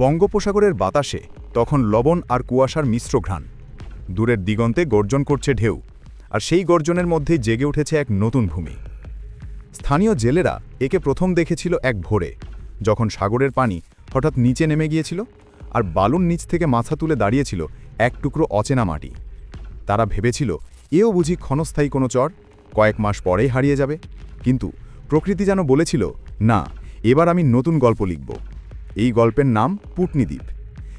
বঙ্গোপসাগরের বাতাসে তখন লবণ আর কুয়াশার মিশ্র ঘ্রাণ। দূরের দিগন্তে গর্জন করছে ঢেউ, আর সেই গর্জনের মধ্যেই জেগে উঠেছে এক নতুন ভূমি। স্থানীয় জেলেরা একে প্রথম দেখেছিল এক ভোরে, যখন সাগরের পানি হঠাৎ নিচে নেমে গিয়েছিল আর বালুর নিচ থেকে মাথা তুলে দাঁড়িয়েছিল এক টুকরো অচেনা মাটি। তারা ভেবেছিল, এও বুঝি ক্ষণস্থায়ী কোনো চর, কয়েক মাস পরেই হারিয়ে যাবে। কিন্তু প্রকৃতি যেন বলেছিল, না, এবার আমি নতুন গল্প লিখব। এই গল্পের নাম পুটনিদ্বীপ।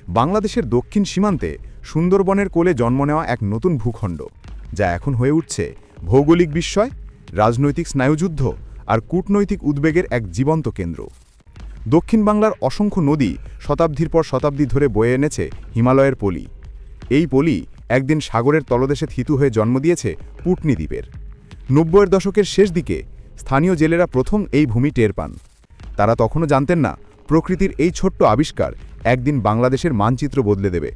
বাংলাদেশের দক্ষিণ সীমান্তে সুন্দরবনের কোলে জন্ম নেওয়া এক নতুন ভূখণ্ড, যা এখন হয়ে উঠছে ভৌগোলিক বিস্ময়, রাজনৈতিক স্নায়ুযুদ্ধ আর কূটনৈতিক উদ্বেগের এক জীবন্ত কেন্দ্র। দক্ষিণ বাংলার অসংখ্য নদী শতাব্দীর পর শতাব্দী ধরে বয়ে এনেছে হিমালয়ের পলি। এই পলি একদিন সাগরের তলদেশে থিতু হয়ে জন্ম দিয়েছে পুটনি দ্বীপের নব্বইয়ের দশকের শেষ দিকে স্থানীয় জেলেরা প্রথম এই ভূমি টের পান। তারা তখনও জানতেন না প্রকৃতির এই ছোট্ট আবিষ্কার একদিন বাংলাদেশের মানচিত্র বদলে দেবে।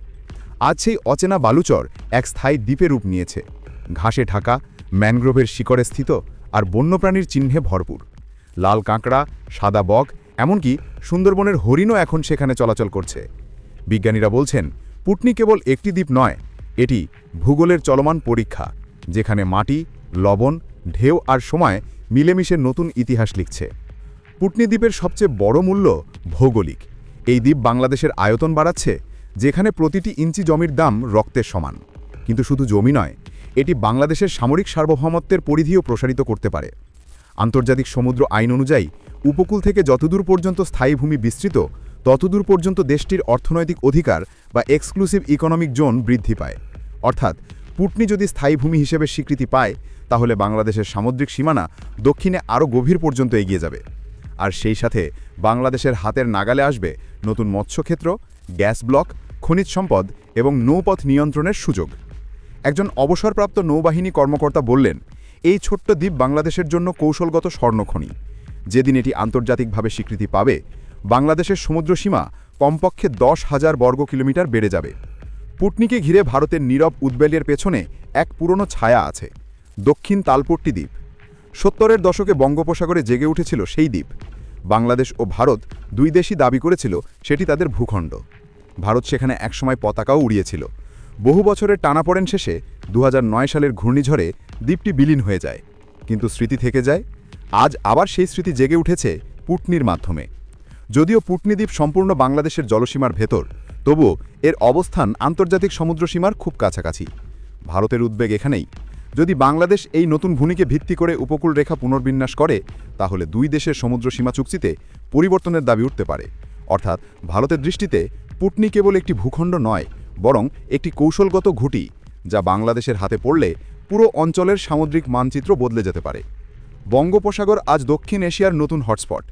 আজ সেই অচেনা বালুচর এক স্থায়ী দ্বীপে রূপ নিয়েছে। ঘাসে ঢাকা, ম্যানগ্রোভের শিকড়ে স্থিত আর বন্যপ্রাণীর চিহ্নে ভরপুর। লাল কাঁকড়া, সাদা বক, এমনকি সুন্দরবনের হরিণও এখন সেখানে চলাচল করছে। বিজ্ঞানীরা বলছেন, পুটনি কেবল একটি দ্বীপ নয়, এটি ভূগোলের চলমান পরীক্ষা, যেখানে মাটি, লবণ, ঢেউ আর সময় মিলেমিশে নতুন ইতিহাস লিখছে। পুটনি দ্বীপের সবচেয়ে বড় মূল্য ভৌগোলিক। এই দ্বীপ বাংলাদেশের আয়তন বাড়াচ্ছে, যেখানে প্রতিটি ইঞ্চি জমির দাম রক্তের সমান। কিন্তু শুধু জমি নয়, এটি বাংলাদেশের সামরিক সার্বভৌমত্বের পরিধিও প্রসারিত করতে পারে। আন্তর্জাতিক সমুদ্র আইন অনুযায়ী, উপকূল থেকে যতদূর পর্যন্ত স্থায়ী ভূমি বিস্তৃত, ততদূর পর্যন্ত দেশটির অর্থনৈতিক অধিকার বা এক্সক্লুসিভ ইকোনমিক জোন বৃদ্ধি পায়। অর্থাৎ পুটনি যদি স্থায়ী ভূমি হিসেবে স্বীকৃতি পায়, তাহলে বাংলাদেশের সামুদ্রিক সীমানা দক্ষিণে আরও গভীর পর্যন্ত এগিয়ে যাবে। আর সেই সাথে বাংলাদেশের হাতের নাগালে আসবে নতুন মৎস্যক্ষেত্র, গ্যাস ব্লক, খনিজ সম্পদ এবং নৌপথ নিয়ন্ত্রণের সুযোগ। একজন অবসরপ্রাপ্ত নৌবাহিনী কর্মকর্তা বললেন, এই ছোট্ট দ্বীপ বাংলাদেশের জন্য কৌশলগত স্বর্ণখনি। যেদিন এটি আন্তর্জাতিকভাবে স্বীকৃতি পাবে, বাংলাদেশের সমুদ্রসীমা কমপক্ষে দশ হাজার বর্গ কিলোমিটার বেড়ে যাবে। পুটনিকে ঘিরে ভারতের নীরব উদ্বেলের পেছনে এক পুরনো ছায়া আছে, দক্ষিণ তালপট্টি দ্বীপ। সত্তরের দশকে বঙ্গোপসাগরে জেগে উঠেছিল সেই দ্বীপ। বাংলাদেশ ও ভারত দুই দেশই দাবি করেছিল সেটি তাদের ভূখণ্ড। ভারত সেখানে একসময় পতাকাও উড়িয়েছিল। বহু বছরের টানাপড়েন শেষে দু হাজার নয় সালের ঘূর্ণিঝড়ে দ্বীপটি বিলীন হয়ে যায়। কিন্তু স্মৃতি থেকে যায়, আজ আবার সেই স্মৃতি জেগে উঠেছে পুটনির মাধ্যমে। যদিও পুটনি দ্বীপ সম্পূর্ণ বাংলাদেশের জলসীমার ভেতর, তবুও এর অবস্থান আন্তর্জাতিক সমুদ্রসীমার খুব কাছাকাছি। ভারতের উদ্বেগ এখানেই। যদি বাংলাদেশ এই নতুন ভূমিকে ভিত্তি করে উপকূল রেখা পুনর্বিন্যাস করে, তাহলে দুই দেশের সমুদ্রসীমা চুক্তিতে পরিবর্তনের দাবি উঠতে পারে। অর্থাৎ ভারতের দৃষ্টিতে পুটনি কেবল একটি ভূখণ্ড নয়, বরং একটি কৌশলগত ঘুটি, যা বাংলাদেশের হাতে পড়লে পুরো অঞ্চলের সামুদ্রিক মানচিত্র বদলে যেতে পারে। বঙ্গোপসাগর আজ দক্ষিণ এশিয়ার নতুন হটস্পট।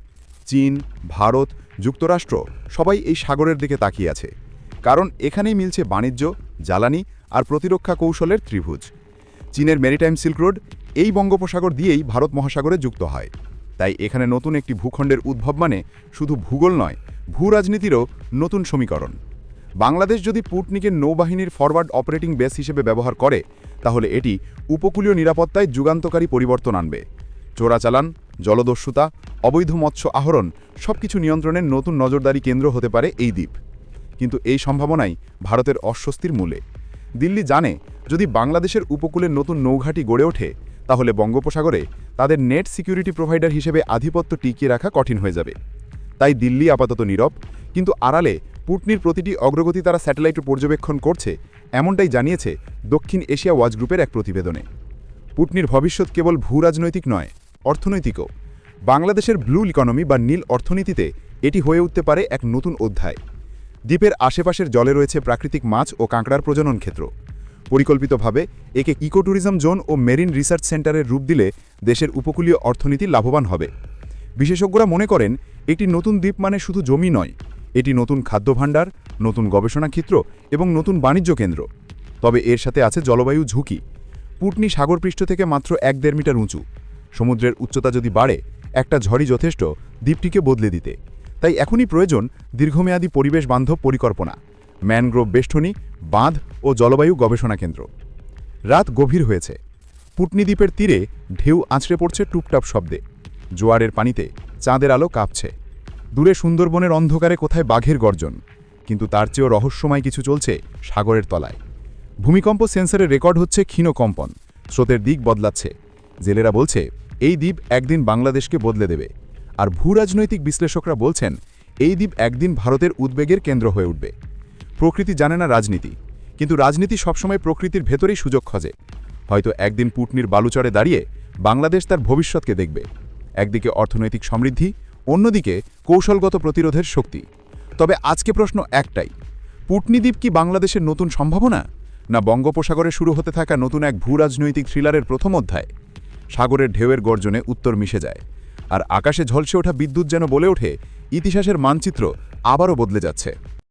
চীন, ভারত, যুক্তরাষ্ট্র সবাই এই সাগরের দিকে তাকিয়ে আছে, কারণ এখানেই মিলছে বাণিজ্য, জ্বালানি আর প্রতিরক্ষা কৌশলের ত্রিভুজ। চীনের মেরিটাইম সিল্ক রোড, এই বঙ্গোপসাগর দিয়েই ভারত মহাসাগরে যুক্ত হয়। তাই এখানে নতুন একটি ভূখণ্ডের উদ্ভব মানে শুধু ভূগোল নয়, ভূ রাজনীতিরও নতুন সমীকরণ। বাংলাদেশ যদি পুটনিকের নৌবাহিনীর ফরওয়ার্ড অপারেটিং বেস হিসেবে ব্যবহার করে, তাহলে এটি উপকূলীয় নিরাপত্তায় যুগান্তকারী পরিবর্তন আনবে। চোরাচালান, জলদস্যুতা, অবৈধ মৎস্য আহরণ সবকিছু নিয়ন্ত্রণের নতুন নজরদারি কেন্দ্র হতে পারে এই দ্বীপ। কিন্তু এই সম্ভাবনাই ভারতের অস্বস্তির মূলে। দিল্লি জানে যদি বাংলাদেশের উপকূলের নতুন নৌঘাটি গড়ে ওঠে, তাহলে বঙ্গোপসাগরে তাদের নেট সিকিউরিটি প্রোভাইডার হিসেবে আধিপত্য টিকিয়ে রাখা কঠিন হয়ে যাবে। তাই দিল্লি আপাতত নীরব, কিন্তু আড়ালে পুটনির প্রতিটি অগ্রগতি তারা স্যাটেলাইটে পর্যবেক্ষণ করছে, এমনটাই জানিয়েছে দক্ষিণ এশিয়া ওয়াচ গ্রুপের এক প্রতিবেদনে। পুটনির ভবিষ্যৎ কেবল ভূ রাজনৈতিক নয়, অর্থনৈতিকও। বাংলাদেশের ব্লু ইকোনমি বা নীল অর্থনীতিতে এটি হয়ে উঠতে পারে এক নতুন অধ্যায়। দ্বীপের আশেপাশের জলে রয়েছে প্রাকৃতিক মাছ ও কাঁকড়ার প্রজনন ক্ষেত্র। পরিকল্পিতভাবে একে ইকোট্যুরিজম জোন ও মেরিন রিসার্চ সেন্টারের রূপ দিলে দেশের উপকূলীয় অর্থনীতি লাভবান হবে। বিশেষজ্ঞরা মনে করেন, একটি নতুন দ্বীপ মানে শুধু জমি নয়, এটি নতুন খাদ্য ভাণ্ডার নতুন গবেষণা ক্ষেত্র এবং নতুন বাণিজ্য কেন্দ্র। তবে এর সাথে আছে জলবায়ু ঝুঁকি। পুটনি সাগরপৃষ্ঠ থেকে মাত্র এক দেড় মিটার উঁচু। সমুদ্রের উচ্চতা যদি বাড়ে, একটা ঝড়ই যথেষ্ট দ্বীপটিকে বদলে দিতে। তাই এখনই প্রয়োজন দীর্ঘমেয়াদী পরিবেশ বান্ধব পরিকল্পনা, ম্যানগ্রোভ বেষ্টনী, বাঁধ ও জলবায়ু গবেষণা কেন্দ্র। রাত গভীর হয়েছে। পুটনি দ্বীপের তীরে ঢেউ আছড়ে পড়ছে টুপটাপ শব্দে। জোয়ারের পানিতে চাঁদের আলো কাঁপছে। দূরে সুন্দরবনের অন্ধকারে কোথায় বাঘের গর্জন, কিন্তু তার চেয়েও রহস্যময় কিছু চলছে সাগরের তলায়। ভূমিকম্প সেন্সরের রেকর্ড হচ্ছে ক্ষীণ কম্পন, স্রোতের দিক বদলাচ্ছে। জেলেরা বলছে, এই দ্বীপ একদিন বাংলাদেশকে বদলে দেবে। আর ভূরাজনৈতিক বিশ্লেষকরা বলছেন, এই দ্বীপ একদিন ভারতের উদ্বেগের কেন্দ্র হয়ে উঠবে। প্রকৃতি জানে না রাজনীতি, কিন্তু রাজনীতি সবসময় প্রকৃতির ভেতরেই সুযোগ খোঁজে। হয়তো একদিন পুটনির বালুচরে দাঁড়িয়ে বাংলাদেশ তার ভবিষ্যৎকে দেখবে। একদিকে অর্থনৈতিক সমৃদ্ধি, অন্যদিকে কৌশলগত প্রতিরোধের শক্তি। তবে আজকে প্রশ্ন একটাই, পুটনি দ্বীপ কি বাংলাদেশের নতুন সম্ভাবনা, না বঙ্গোপসাগরে শুরু হতে থাকা নতুন এক ভূরাজনৈতিক থ্রিলারের প্রথম অধ্যায়? সাগরের ঢেউয়ের গর্জনে উত্তর মিশে যায়। আর আকাশে ঝলসে ওঠা বিদ্যুৎ যেন বলে ওঠে ইতিহাসের মানচিত্র আবারও বদলে যাচ্ছে।